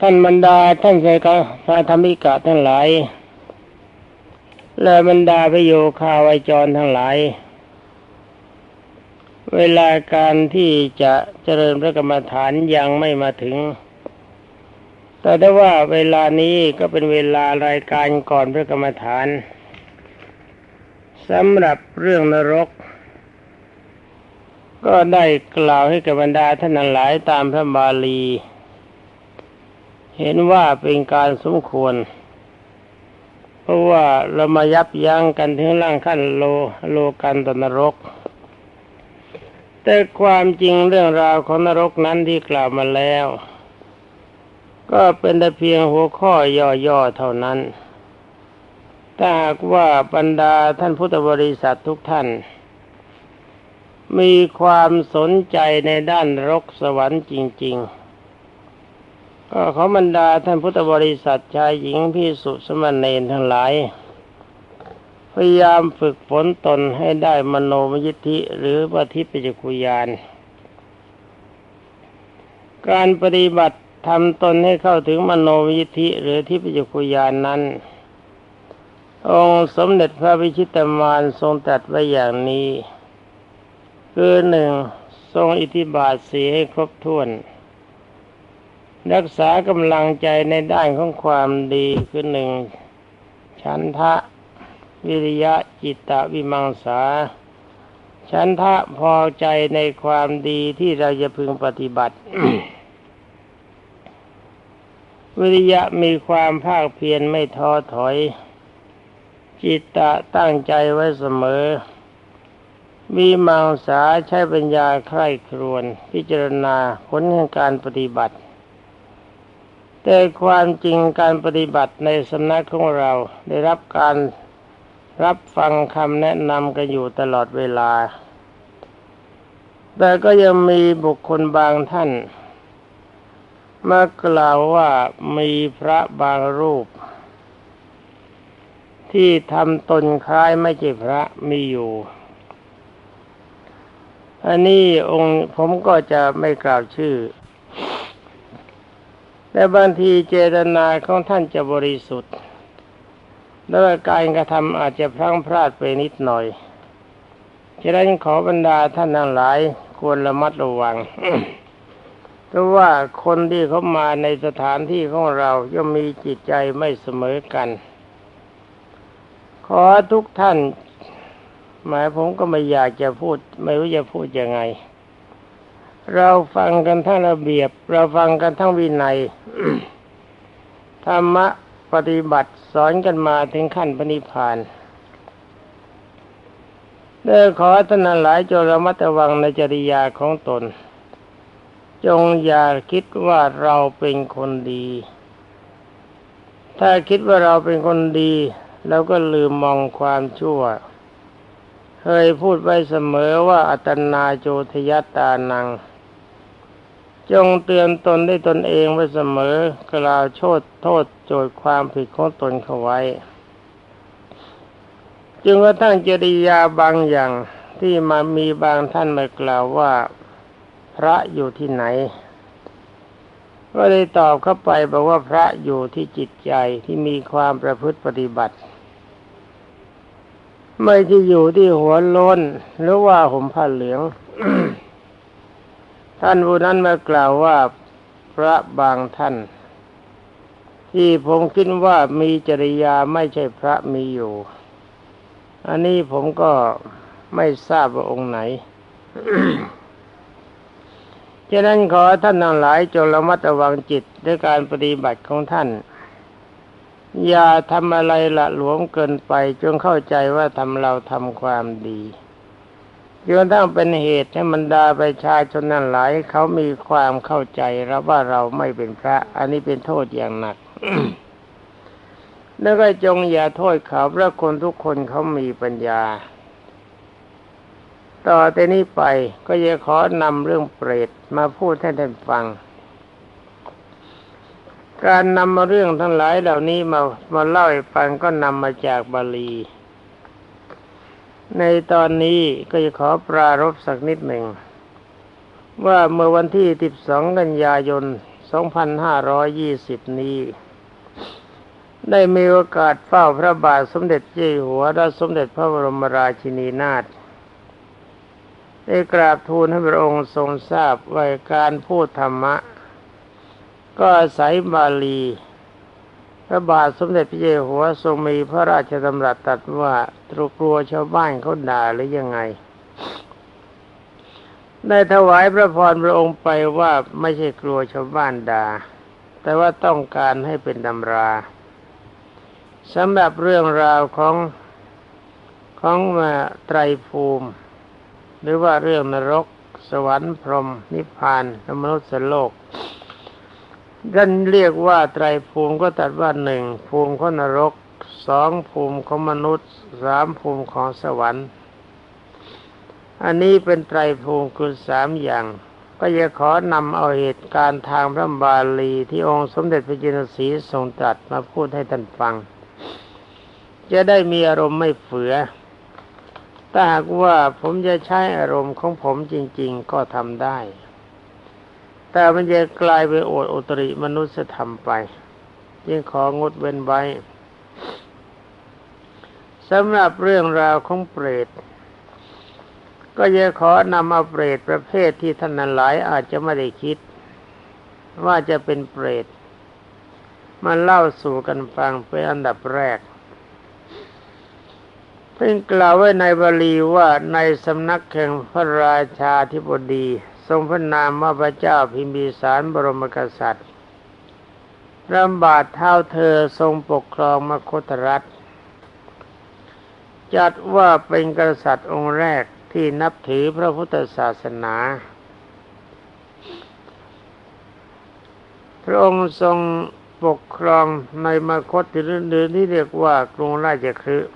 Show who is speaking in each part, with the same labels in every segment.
Speaker 1: ท่านบรรดาท่านใส่กพระธรรมิกะทั้งหลาย และบรรดาพระโยคาไวยจรทั้งหลาย เวลาการที่จะเจริญพระกรรมฐานยังไม่มาถึง แต่ได้ว่าเวลานี้ก็เป็นเวลารายการก่อนพระกรรมฐานสำหรับเรื่องนรก ก็ได้กล่าวให้กับบรรดาท่านหลายตามพระบาลี เห็นว่าเป็นการสมควร เพราะว่าเรามายับยั้งกันถึงร่างขั้นโลโลกันตนรก แต่ความจริงเรื่องราวของนรกนั้นที่กล่าวมาแล้ว ก็เป็นแต่เพียงหัวข้อย่อๆเท่านั้นถ้าหากว่าบรรดาท่านพุทธบริษัททุกท่าน มีความสนใจในด้านรกสวรรค์จริง ๆ ก็ขอบรรดาท่านพุทธบริษัทชายหญิงพิสุสมณเณรทั้งหลาย พยายามฝึกฝนตนให้ได้มโนมยิทธิหรือปฏิปัจจุยาน การปฏิบัติทำตนให้เข้าถึงมโนมยิทธิหรือทิพยจุยานนั้น องค์สมเด็จพระวิชิตมารทรงตรัสไว้อย่างนี้ คือหนึ่งทรงอิทธิบาทสีให้ครบถ้วน รักษากำลังใจในด้านของความดีคือหนึ่งฉันทะวิริยะจิตตวิมังสาฉันทะพอใจในความดีที่เราจะพึงปฏิบัติ วิริยะมีความภาคเพียรไม่ท้อถอย จิตตะตั้งใจไว้เสมอ มีมังสาใช้ปัญญาใคร่ครวน พิจารณาผลแห่งการปฏิบัติ แต่ความจริงการปฏิบัติในสำนักของเราได้รับการรับฟังคำแนะนำกันอยู่ตลอดเวลา แต่ก็ยังมีบุคคลบางท่านมากล่าวว่ามีพระบางรูป ที่ทำตนคล้ายไม่ใช่พระมีอยู่อันนี้องค์ผมก็จะไม่กล่าวชื่อ แต่บางทีเจตนาของท่านจะบริสุทธิ์แล้วการกระทำอาจจะพลั้งพลาดไปนิดหน่อยฉะนั้นขอบรรดาท่านทั้งหลายควรระมัดระวังเพราะว่าคนที่เขามาในสถานที่ของเราย่อมมีจิตใจไม่เสมอกัน ขอทุกท่าน หมายผมก็ไม่อยากจะพูด ไม่รู้จะพูดยังไง เราฟังกันทั้งระเบียบ เราฟังกันทั้งวินัยธรรมะปฏิบัติสอนกันมาถึงขั้นปณิพานเด้อขอท่านหลายจงระมัดระวังในจริยาของตน จงอย่าคิดว่าเราเป็นคนดี ถ้าคิดว่าเราเป็นคนดีแล้วก็ลืมมองความชั่ว เคยพูดไว้เสมอว่าอัตนาโจทยตานัง จงเตือนตนได้ตนเองไว้เสมอกล่าวโทษโทษโจทย์ความผิดของตนเขาไว้ จึงกระทั่งจริยาบางอย่างที่มามีบางท่านมากล่าวว่าพระอยู่ที่ไหน ก็เลยตอบเข้าไปบอกว่าพระอยู่ที่จิตใจที่มีความประพฤติปฏิบัติ ไม่ที่อยู่ที่หัวโล้นหรือว่าห่มผ้าเหลือง ท่านผู้นั้นมากล่าวว่าพระบางท่าน ที่ผมคิดว่ามีจริยาไม่ใช่พระมีอยู่ อันนี้ผมก็ไม่ทราบว่าองค์ไหนฉะนั้นขอท่านทั้งหลายจงระมัดระวังจิตด้วยการปฏิบัติของท่าน อย่าทำอะไรละหลวมเกินไปจงเข้าใจว่าทำเราทำความดี จนทั้งเป็นเหตุให้บรรดาประชาชนนั้นหลายเขามีความเข้าใจแล้วว่าเราไม่เป็นพระ อันนี้เป็นโทษอย่างหนักแล้วก็จงอย่าโทษเขาเพราะคนทุกคนเขามีปัญญา ต่อแต่นี้ไปก็จะขอนำเรื่องเปรตมาพูดให้ท่านฟัง การนำมาเรื่องทั้งหลายเหล่านี้มามาเล่าให้ฟังก็นำมาจากบาลี ในตอนนี้ก็จะขอปรารบสักนิดหนึ่ง ว่าเมื่อวันที่ 12 กันยายน 2520 นี้ ได้มีโอกาสเฝ้าพระบาทสมเด็จเจ้าอยู่หัวและสมเด็จพระบรมราชินีนาถได้กราบทูลให้พระองค์ทรงทราบว่าการพูดธรรมะ ก็อาศัยบาลี พระบาทสมเด็จพระเจ้าอยู่หัวทรงมีพระราชดำรัสตรัสว่าตรุกลัวชาวบ้านเขาด่าหรือยังไง ได้ถวายพระพรพระองค์ไปว่าไม่ใช่กลัวชาวบ้านด่า แต่ว่าต้องการให้เป็นตำราสำหรับเรื่องราวของของมาไตรภูมิ หรือว่าเรื่องนรก สวรรค์พรหมนิพพานมนุษย์โลก ท่านเรียกว่าไตรภูมิก็ตัดว่าหนึ่งภูมิของนรกสองภูมิของมนุษย์สามภูมิของสวรรค์ อันนี้เป็นไตรภูมิคือสามอย่าง ก็จะขอนำเอาเหตุการณ์ทางพระบาลีที่องค์สมเด็จพระจินสีทรงตรัสมาพูดให้ท่านฟัง จะได้มีอารมณ์ไม่เฝือถ้าหากว่าผมจะใช้อารมณ์ของผมจริง ๆ ก็ทำได้ แต่มันจะกลายเป็นโอดอุตริมนุษยธรรมไปจึงของดเว้นไว้สำหรับเรื่องราวของเปรต ก็จะขอนำเอาเปรตประเภทที่ท่านนั้นหลายอาจจะไม่ได้คิด ว่าจะเป็นเปรตมาเล่าสู่กันฟังเป็นอันดับแรก เพิ่งกล่าวไว้ในบาลีว่าในสำนักแห่งพระราชาธิบดี ทรงพระนามว่าพระเจ้าพิมพิสารบรมกษัตริย์รำบาดเท้าเธอทรงปกครองมคตรัฐ จัดว่าเป็นกษัตริย์องค์แรกที่นับถือพระพุทธศาสนา พระองค์ทรงปกครองในมคตที่รื่นที่เรียกว่ากรุงราชคฤห์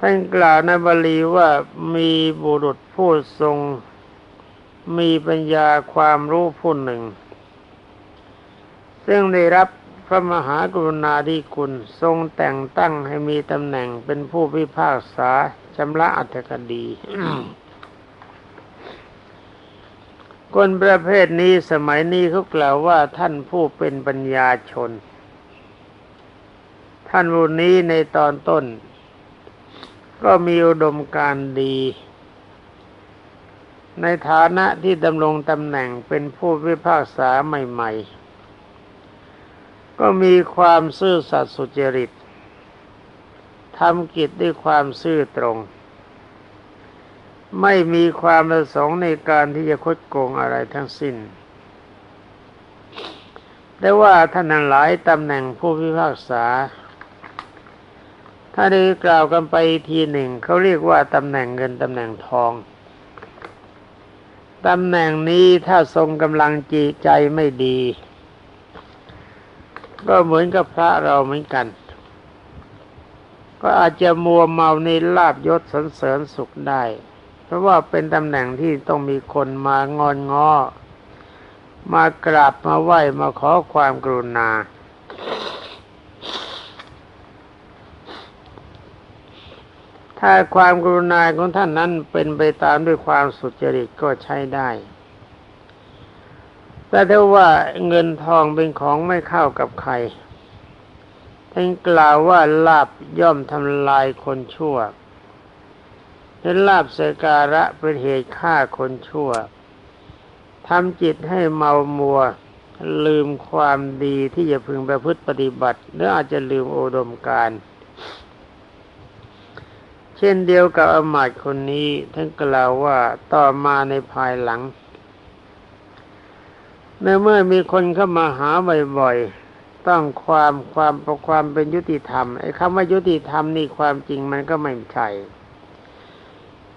Speaker 1: ท่านกล่าวในบาลีว่ามีบุรุษผู้ทรง มีปัญญาความรู้ผู้หนึ่ง ซึ่งได้รับพระมหากรุณาธิคุณทรงแต่งตั้งให้มีตำแหน่งเป็นผู้พิพากษาชำระอัตถคดี คนประเภทนี้สมัยนี้เขากล่าวว่าท่านผู้เป็นปัญญาชน ท่านผู้นี้ในตอนต้น ก็มีอุดมการณ์ดี ในฐานะที่ดำรงตำแหน่งเป็นผู้พิพากษาใหม่ ๆ ก็มีความซื่อสัตย์สุจริตทำกิจด้วยความซื่อตรง ไม่มีความประสงค์ในการที่จะคดโกงอะไรทั้งสิ้น แต่ว่าท่านหลายตำแหน่งผู้พิพากษา ถ้าได้กล่าวกันไปทีหนึ่งเขาเรียกว่าตำแหน่งเงินตำแหน่งทองตำแหน่งนี้ถ้าทรงกำลังจีใจไม่ดี ก็เหมือนกับพระเราเหมือนกัน ก็อาจจะมัวเมาในลาบยศสรรเสริญสุขได้ เพราะว่าเป็นตำแหน่งที่ต้องมีคนมางอนง้อมากราบมาไหว้มาขอความกรุณา ถ้าความกรุณาของท่านนั้นเป็นไปตามด้วยความสุจริตก็ใช้ได้ แต่ถ้าว่าเงินทองเป็นของไม่เข้ากับใครท่านกล่าวว่าลาบย่อมทำลายคนชั่วเห็นลาบสการะเป็นเหตุฆ่าคนชั่วทำจิตให้เมามัว ลืมความดีที่จะพึงประพฤติปฏิบัติหรืออาจจะลืมโอดมการณ์ เช่นเดียวกับอมาตย์คนนี้ท่านกล่าวว่าต่อมาในภายหลังในเมื่อมีคนเข้ามาหาบ่อยๆต้องความความประความเป็นยุติธรรมไอ้คำว่ายุติธรรมนี่ความจริงมันก็ไม่ใช่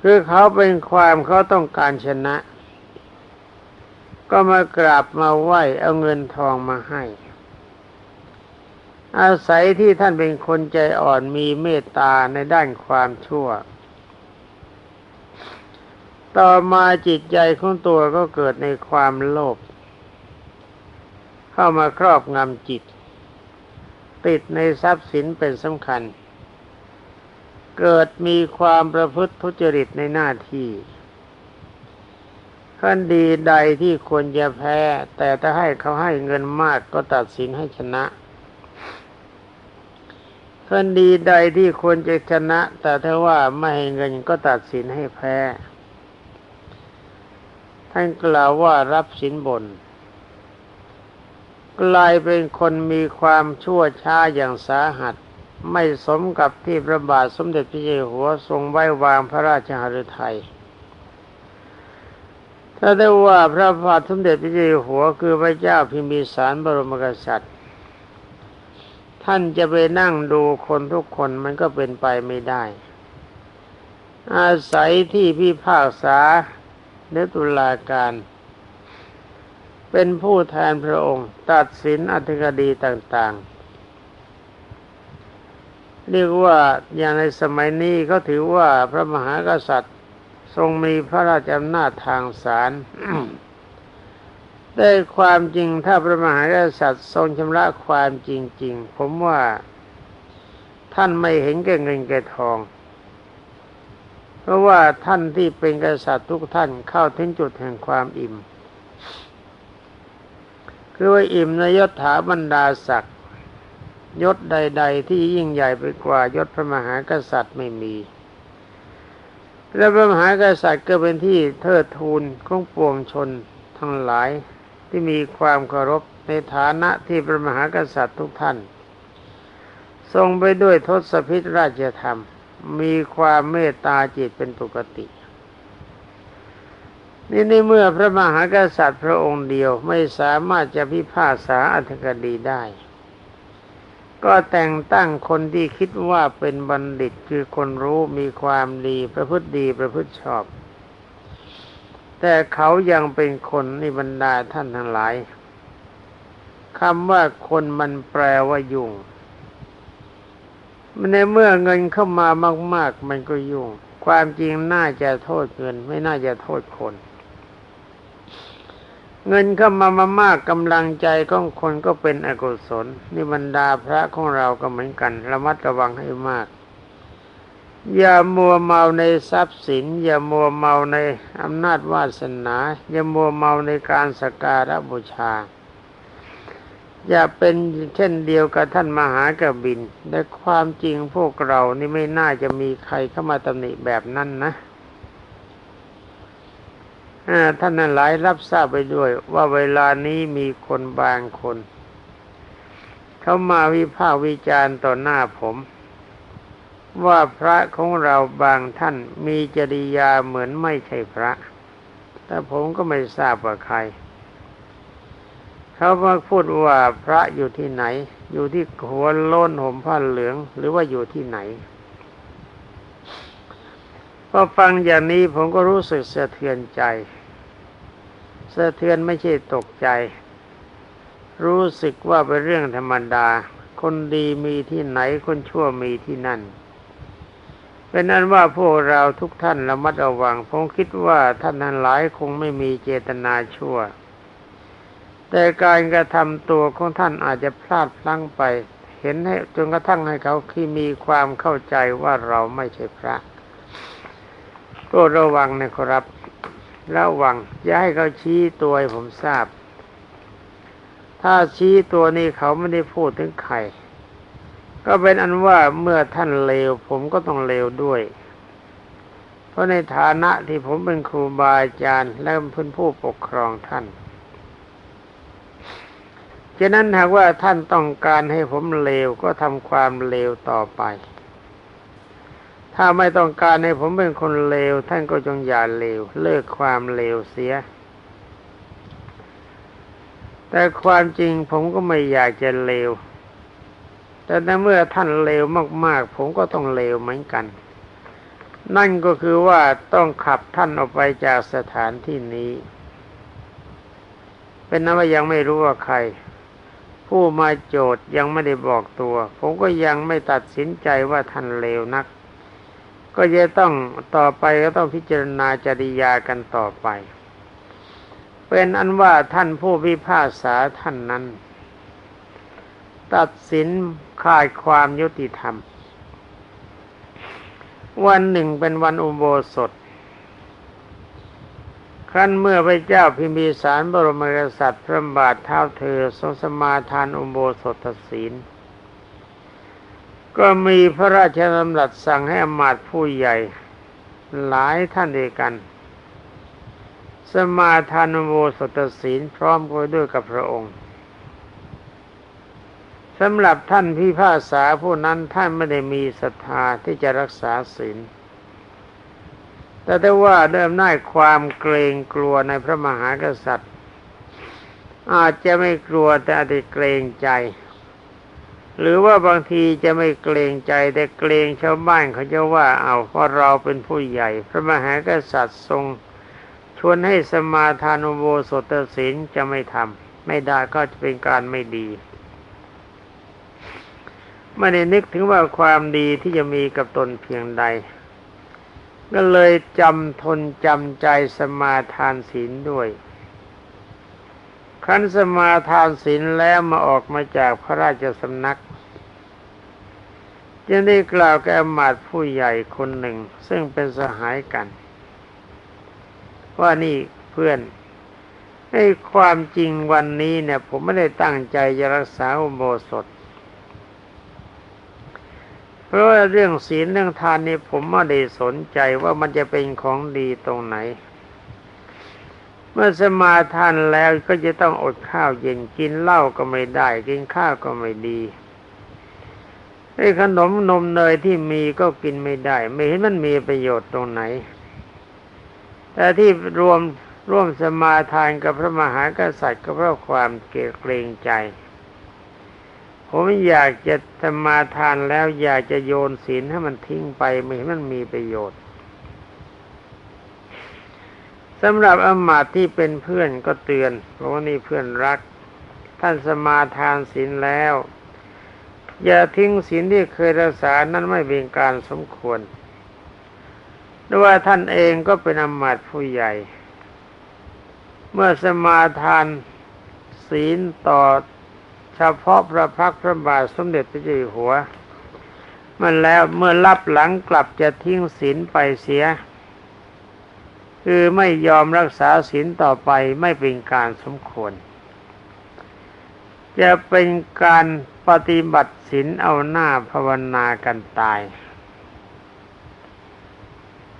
Speaker 1: คือเขาเป็นความเขาต้องการชนะ ก็มากราบมาไหว้เอาเงินทองมาให้ อาศัยที่ท่านเป็นคนใจอ่อนมีเมตตาในด้านความชั่ว ต่อมาจิตใจของตัวก็เกิดในความโลภเข้ามาครอบงำจิต ติดในทรัพย์สินเป็นสำคัญ เกิดมีความประพฤติทุจริตในหน้าที่คดีใดที่ควรจะแพ้ แต่ถ้าให้เขาให้เงินมากก็ตัดสินให้ชนะ คดีใดที่ควรจะชนะ แต่ถ้าว่าไม่ให้เงินก็ตัดสินให้แพ้ ท่านกล่าวว่ารับสินบน กลายเป็นคนมีความชั่วช้าอย่างสาหัส ไม่สมกับที่พระบาทสมเด็จพระเจ้าอยู่หัวทรงไว้วางพระราชหฤทัยถ้าได้ว่าพระบาทสมเด็จพระเจ้าอยู่หัวคือพระเจ้าพิมพิสารบรมกษัตริย์ ท่านจะไปนั่งดูคนทุกคนมันก็เป็นไปไม่ได้ อาศัยที่พิพากษาเนตุลาการ เป็นผู้แทนพระองค์ ตัดสินอธิกดีต่างๆ เรียกว่าอย่างในสมัยนี้ก็ถือว่าพระมหากษัตริย์ทรงมีพระราชอำนาจทางศาล ได้ความจริงถ้าพระมหากษัตริย์ทรงชำระความจริง ๆ ผมว่าท่านไม่เห็นแก่เงินแก่ทอง เพราะว่าท่านที่เป็นกษัตริย์ทุกท่านเข้าถึงจุดแห่งความอิ่ม คือว่าอิ่มในยศถาบรรดาศักดิ์ยศใด ๆ ที่ยิ่งใหญ่ไปกว่ายศพระมหากษัตริย์ไม่มี และพระมหากษัตริย์ก็เป็นที่เทิดทูนของปวงชนทั้งหลาย ที่มีความเคารพในฐานะที่พระมหากษัตริย์ทุกท่าน ทรงไปด้วยทศพิธราชธรรม มีความเมตตาจิตเป็นปกตินี่ในเมื่อพระมหากษัตริย์พระองค์เดียวไม่สามารถจะพิพากษาอัธกดีได้ ก็แต่งตั้งคนที่คิดว่าเป็นบัณฑิตคือคนรู้มีความดีประพฤติดีประพฤติชอบ แต่เขายังเป็นคนในบรรดาท่านทั้งหลายคำว่าคนมันแปลว่ายุ่งในเมื่อเงินเข้ามามาก ๆ มันก็ยุ่ง ความจริงน่าจะโทษเงิน ไม่น่าจะโทษคน เงินเข้ามามามากกำลังใจของคนก็เป็นอกุศลนี่บรรดาพระของเราก็เหมือนกัน ระมัดระวังให้มาก อย่ามัวเมาในทรัพย์สิน อย่ามัวเมาในอำนาจวาสนา อย่ามัวเมาในการสการะบูชา อย่าเป็นเช่นเดียวกับท่านมหากบินแต่ความจริงพวกเรานี่ไม่น่าจะมีใครเข้ามาตำหนิแบบนั้นนะท่านนั้นหลายรับทราบไปด้วย ว่าเวลานี้มีคนบางคน เขามาวิพากษ์วิจารณ์ต่อหน้าผม ว่าพระของเราบางท่านมีจริยาเหมือนไม่ใช่พระ แต่ผมก็ไม่ทราบว่าใคร เขามาพูดว่าพระอยู่ที่ไหน อยู่ที่หัวโล้นห่มผ้าเหลือง หรือว่าอยู่ที่ไหนพอฟังอย่างนี้ผมก็รู้สึกสะเทือนใจ สะเทือนไม่ใช่ตกใจ รู้สึกว่าเป็นเรื่องธรรมดา คนดีมีที่ไหนคนชั่วมีที่นั่น เป็นนั้นว่าพวกเราทุกท่านระมัดระวังผมคิดว่าท่านทั้งหลายคงไม่มีเจตนาชั่ว แต่การกระทำตัวของท่านอาจจะพลาดพลั้งไป เห็นให้จนกระทั่งให้เขาคือมีความเข้าใจว่าเราไม่ใช่พระโปรดระวังนะครับ ระวังอย่าให้เขาชี้ตัวให้ผมทราบ ถ้าชี้ตัวนี้เขาไม่ได้พูดถึงใคร ก็เป็นอันว่าเมื่อท่านเลว ผมก็ต้องเลวด้วย เพราะในฐานะที่ผมเป็นครูบาอาจารย์และเป็นผู้ปกครองท่านฉะนั้นหากว่าท่านต้องการให้ผมเลวก็ทำความเลวต่อไป ถ้าไม่ต้องการให้ผมเป็นคนเลว ท่านก็จงอย่าเลว เลิกความเลวเสีย แต่ความจริงผมก็ไม่อยากจะเลว แต่ในเมื่อท่านเลวมากๆ ผมก็ต้องเลวเหมือนกัน นั่นก็คือว่าต้องขับท่านออกไปจากสถานที่นี้ เป็นนั้นว่ายังไม่รู้ว่าใคร ผู้มาโจทย์ยังไม่ได้บอกตัว ผมก็ยังไม่ตัดสินใจว่าท่านเลวนัก ก็จะต้องต่อไปก็ต้องพิจารณาจริยากันต่อไป เป็นอันว่าท่านผู้พิพากษาท่านนั้น ตัดสิน ขาดความยุติธรรม วันหนึ่งเป็นวันอุโบสถขั้นเมื่อพระเจ้าพิมพิสารบรมกษัตริย์พระบาทเท้าเธอทรงสมาทานอุโบสถศีล ก็มีพระราชดำรัสสั่งให้อมาตย์ผู้ใหญ่ หลายท่านเดียวกัน สมาทานอุโบสถศีลพร้อมกันด้วยกับพระองค์ สำหรับท่านพิพากษาผู้นั้นท่านไม่ได้มีศรัทธาที่จะรักษาศีล แต่ได้ว่าเดิมน่ายความเกรงกลัวในพระมหากษัตริย์ อาจจะไม่กลัวแต่อาจจะเกรงใจ หรือว่าบางทีจะไม่เกรงใจแต่เกรงชาวบ้านเขาจะว่าเอาเพราะเราเป็นผู้ใหญ่ พระมหากษัตริย์ทรงชวนให้สมาทานอุโบสถศีลจะไม่ทำไม่ได้ก็จะเป็นการไม่ดี ไม่ได้นึกถึงว่าความดีที่จะมีกับตนเพียงใด ก็เลยจำทนจำใจสมาทานศีลด้วยขันสมาทานศีลแล้วมาออกมาจากพระราชสำนัก จึงได้กล่าวแก่อมาตผู้ใหญ่คนหนึ่ง ซึ่งเป็นสหายกัน ว่านี่เพื่อนให้ความจริงวันนี้เนี่ย ผมไม่ได้ตั้งใจจะรักษาอุโบสถ เพราะว่าเรื่องศีลเรื่องทานนี่ผมไม่ได้สนใจว่ามันจะเป็นของดีตรงไหน เมื่อสมาทานแล้วก็จะต้องอดข้าวเย็นกินเหล้าก็ไม่ได้ กินข้าวก็ไม่ดีไอ้ขนมนมเนยที่มีก็กินไม่ได้ ไม่เห็นมันมีประโยชน์ตรงไหน แต่ที่รวมร่วมสมาทานกับพระมหากษัตริย์ก็เพราะความเกรงใจ ผมอยากจะธรรมาทานแล้ว อยากจะโยนศีลให้มันทิ้งไปไม่ให้มันมีประโยชน์สำหรับอมาตที่เป็นเพื่อนก็เตือนเพราะว่านี่เพื่อนรัก ท่านสมาทานศีลแล้ว อย่าทิ้งศีลที่เคยรักษานั้นไม่เป็นการสมควรด้วยว่าท่านเองก็เป็นอมาตผู้ใหญ่ เมื่อสมาทานศีลต่อ เฉพาะพระพักพระบาทสมเด็จพระเจ้าอยู่หัว มันแล้วเมื่อรับหลังกลับจะทิ้งศีลไปเสีย คือไม่ยอมรักษาศีลต่อไปไม่เป็นการสมควร จะเป็นการปฏิบัติศีลเอาหน้าภาวนากันตาย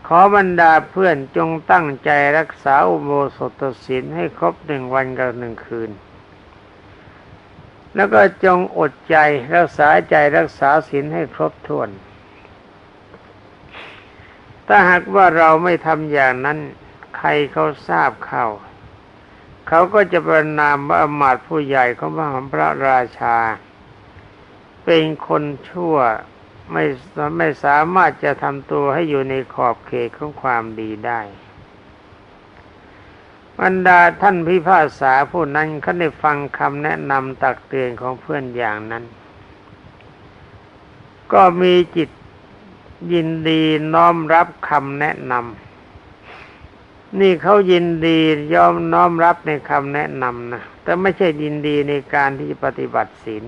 Speaker 1: ขอบรรดาเพื่อนจงตั้งใจรักษาอุโบสถศีลให้ครบหนึ่งวันกับหนึ่งคืน แล้วก็จงอดใจรักษาใจรักษาศีลให้ครบถ้วน ถ้าหากว่าเราไม่ทำอย่างนั้น ใครเขาทราบเข้าเขาก็จะประนามว่าอมาตผู้ใหญ่ของพระราชา เป็นคนชั่วไม่ไม่สามารถจะทำตัวให้อยู่ในขอบเขตของความดีได้ บรรดาท่านพิพากษาผู้นั้นเขาได้ฟังคำแนะนำตักเตือนของเพื่อนอย่างนั้น ก็มีจิตยินดีน้อมรับคำแนะนำนี่เขายินดียอมน้อมรับในคำแนะนำนะแต่ไม่ใช่ยินดีในการที่ปฏิบัติศีล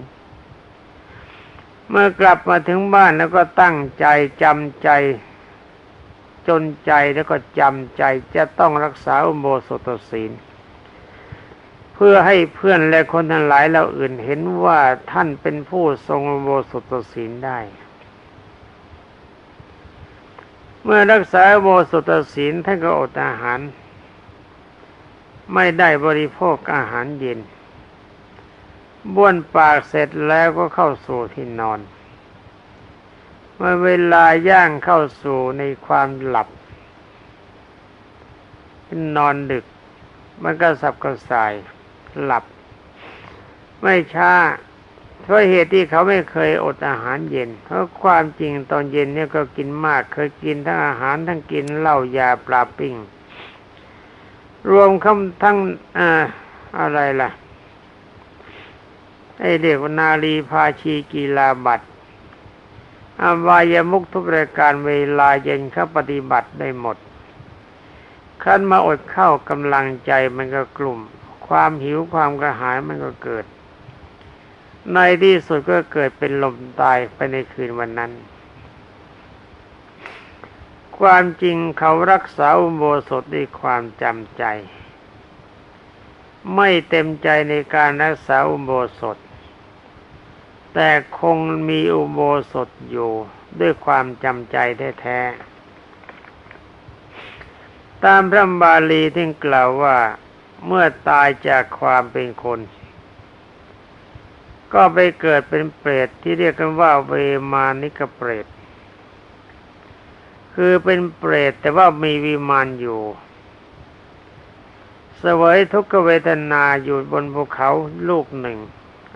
Speaker 1: เมื่อกลับมาถึงบ้านแล้วก็ตั้งใจจำใจ จนใจแล้วก็จำใจจะต้องรักษาอุโบสถศีล เพื่อให้เพื่อนและคนทั้งหลายเราอื่นเห็นว่าท่านเป็นผู้ทรงอุโบสถศีลได้ เมื่อรักษาอุโบสถศีลท่านก็อดอาหาร ไม่ได้บริโภคอาหารเย็นบ้วนปากเสร็จแล้วก็เข้าสู่ที่นอน เมื่อเวลาย่างเข้าสู่ในความหลับ นอนดึก มันก็สับกระสายหลับ ไม่ช้าเพราะเหตุที่เขาไม่เคยอดอาหารเย็น เพราะความจริงตอนเย็นเนี่ยก็กินมาก เคยกินทั้งอาหารทั้งกินเหล้ายาปลาปิ้ง รวมคำทั้งอ่าอะไรล่ะไอเด็กนาลีพาชีกีฬาบัตร อวายมุกทุกรายการเวลาเย็นเขาปฏิบัติได้หมดขั้นมาอดเข้ากำลังใจมันก็กลุ่ม ความหิวความกระหายมันก็เกิด ในที่สุดก็เกิดเป็นลมตายไปในคืนวันนั้นคความจริงเขารักษาอุโบสถด้วยความจำใจ ไม่เต็มใจในการรักษาอุโบสถ แต่คงมีอุโบสถอยู่ด้วยความจำใจแท้ๆ ตามพระบาลีที่กล่าวว่าเมื่อตายจากความเป็นคน ก็ไปเกิดเป็นเปรตที่เรียกกันว่าเวมานิกเปรต คือเป็นเปรตแต่ว่ามีวิมานอยู่สวยทุกขเวทนาอยู่บนภูเขาลูกหนึ่ง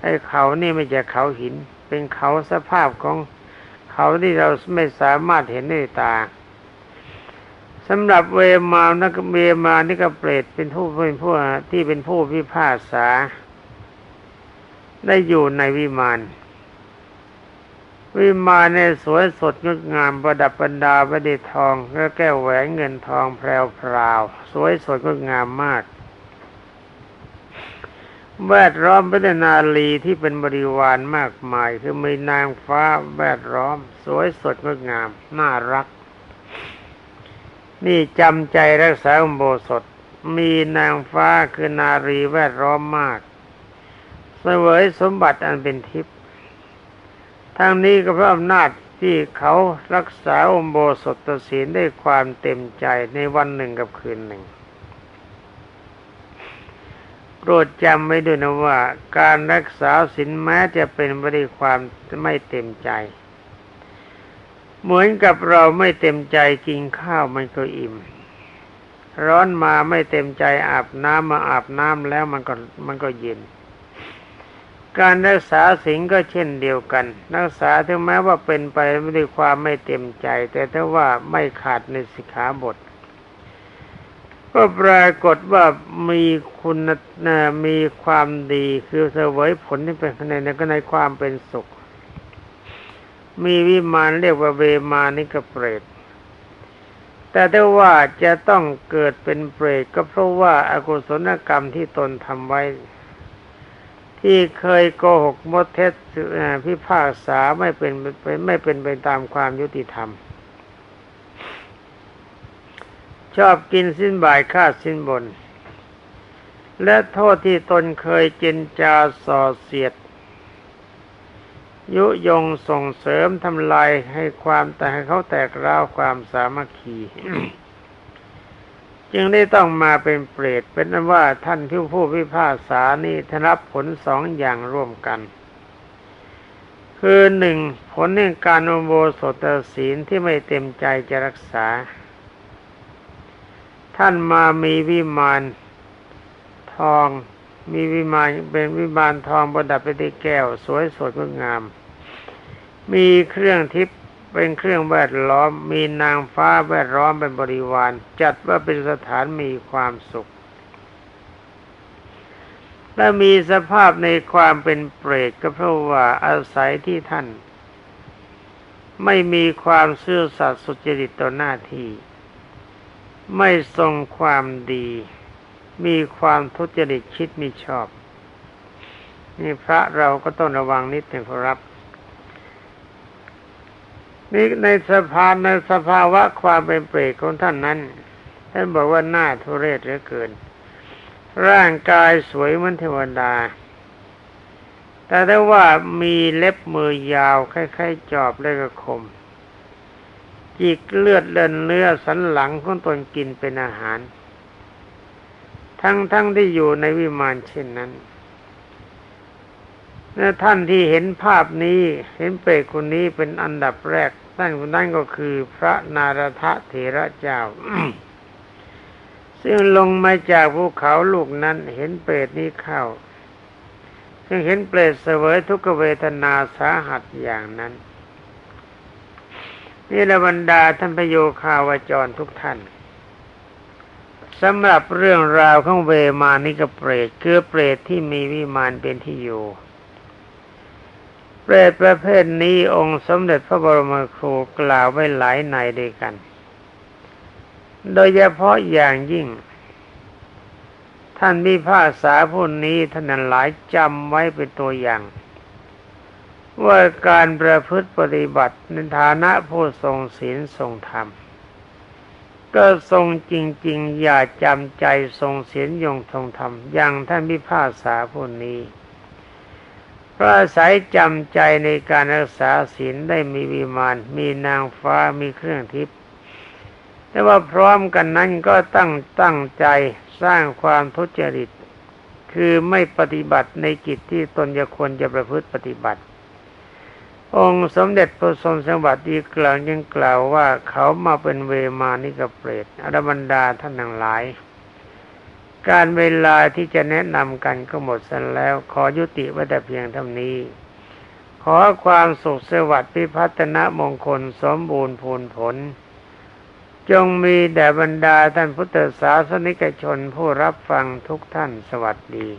Speaker 1: ไอ้เขานี่ไม่ใช่เขาหิน เป็นเขาสภาพของเขาที่เราไม่สามารถเห็นด้วยตาสำหรับเวมานักเวมานี่ก็เปรตเป็นผู้เป็นผู้ที่เป็นผู้พิพากษา ได้อยู่ในวิมานวิมานในสวยสดงดงามประดับประดาประดิษทองและแก้วแหวนเงินทองแพรวพราว สวยสดงดงามมาก แวดล้อมไปด้วยนาลีที่เป็นบริวารมากมาย คือมีนางฟ้าแวดล้อม สวยสดงดงาม น่ารัก นี่จำใจรักษาอุโบสถ มีนางฟ้าคือนารีแวดล้อมมากเสวยสมบัติอันเป็นทิพย์ทางนี้ก็เพราะอำนาจที่เขารักษาอุโบสถศีลได้ความเต็มใจในวันหนึ่งกับคืนหนึ่ง รดจำไว้ด้วยนะว่าการรักษาศีลแม้จะเป็นไปด้วยความไม่เต็มใจ เหมือนกับเราไม่เต็มใจกินข้าวมันก็อิ่ม ร้อนมาไม่เต็มใจอาบน้ำมาอาบน้ำแล้วมันก็มันก็เย็น การรักษาสิ่งก็เช่นเดียวกัน รักษาถึงแม้ว่าเป็นไปด้วยความไม่เต็มใจ แต่ถ้าว่าไม่ขาดในสิกขาบท ก็ปรากฏว่ามีคุณมีความดีคือเสวยผลที่เป็นในในก็ในความเป็นสุข มีวิมานเรียกว่าเวมานิกเปรตแต่ถ้าว่าจะต้องเกิดเป็นเปรตก็เพราะว่าอากุศลกรรมที่ตนทำไว้ ที่เคยโกหกมดเท็จพิพากษาไม่เป็นไม่เป็นไปตามความยุติธรรม ชอบกินสิ้นบ่ายฆ่าสิ้นบน และโทษที่ตนเคยเจนจาส่อเสียด ยุยงส่งเสริมทำลายให้ความแต่ให้เขาแตกร้าวความสามัคคีจึงได้ต้องมาเป็นเปรตเป็นนั้นว่าท่านผู้ผู้พิพากษานี้ทรับผลสองอย่างร่วมกัน คือหนึ่งผลในการอโบสถศีลที่ไม่เต็มใจจะรักษา ท่านมามีวิมานทอง มีวิมานเป็นวิมานทองประดับไปด้วยแก้ว สวยสดงดงาม มีเครื่องทิพย์เป็นเครื่องแวดล้อม มีนางฟ้าแวดล้อมเป็นบริวาร จัดว่าเป็นสถานมีความสุข และมีสภาพในความเป็นเปรตก็เพราะว่าอาศัยที่ท่าน ไม่มีความซื่อสัตย์สุจริตต่อหน้าที่ ไม่ทรงความดี มีความทุจริตคิดมิชอบ นี่พระเราก็ต้องระวังนิดหนึ่งครับนี่ในสภาในสภาวะความเป็นเปรตของท่านนั้นท่านบอกว่าหน้าทุเรศเหลือเกิน ร่างกายสวยเหมือนเทวดา แต่ถ้ว่ามีเล็บมือยาวคล้ายๆจอบและกระคม จิกเลือดเดินเนื้อสันหลังของตนกินเป็นอาหาร ทั้งทั้งที่อยู่ในวิมานเช่นนั้นและท่านที่เห็นภาพนี้เห็นเปรตคนนี้เป็นอันดับแรกท่านคนนั้นก็คือพระนารทะเถระเจ้า ซึ่งลงมาจากภูเขาลูกนั้นเห็นเปรตนี้เข้า ซึ่งเห็นเปรตเสวยทุกเวทนาสาหัสอย่างนั้น นี่ละบรรดาท่านพโยคาวจรทุกท่านสำหรับเรื่องราวของเวมานิกเปรตคือเปรตที่มีวิมานเป็นที่อยู่ เปรตประเภทนี้องค์สมเด็จพระบรมครูกล่าวไว้หลายในด้วยกัน โดยเฉพาะอย่างยิ่ง ท่านมีภาษาผู้นี้ท่านหลายจำไว้เป็นตัวอย่าง ว่าการประพฤติปฏิบัติในฐานะผู้ทรงศีลทรงธรรม ก็ทรงจริง ๆ อย่าจำใจทรงเสียนยงทรงธรรมอย่างท่านพิพากษาผู้นี้พระอายจำใจในการรักษาศีลได้มีวิมาน มีนางฟ้ามีเครื่องทิพย์แต่ว่าพร้อมกันนั้นก็ตั้งตั้งใจสร้างความทุจริต คือไม่ปฏิบัติในกิจที่ตนจะควรจะประพฤติปฏิบัติ องค์สมเด็จพระทรงสมบัติดีกล่าวยังกล่าวว่าเขามาเป็นเวมานิกเปรตอรบรรดาท่านทั้งหลาย การเวลาที่จะแนะนำกันก็หมดสิ้นแล้ว ขอยุติไว้แต่เพียงเท่านี้ ขอความสุขสวัสดิ์พิพัฒนมงคลสมบูรณ์พูนผล จงมีแด่บรรดาท่านพุทธศาสนิกชนผู้รับฟังทุกท่านสวัสดี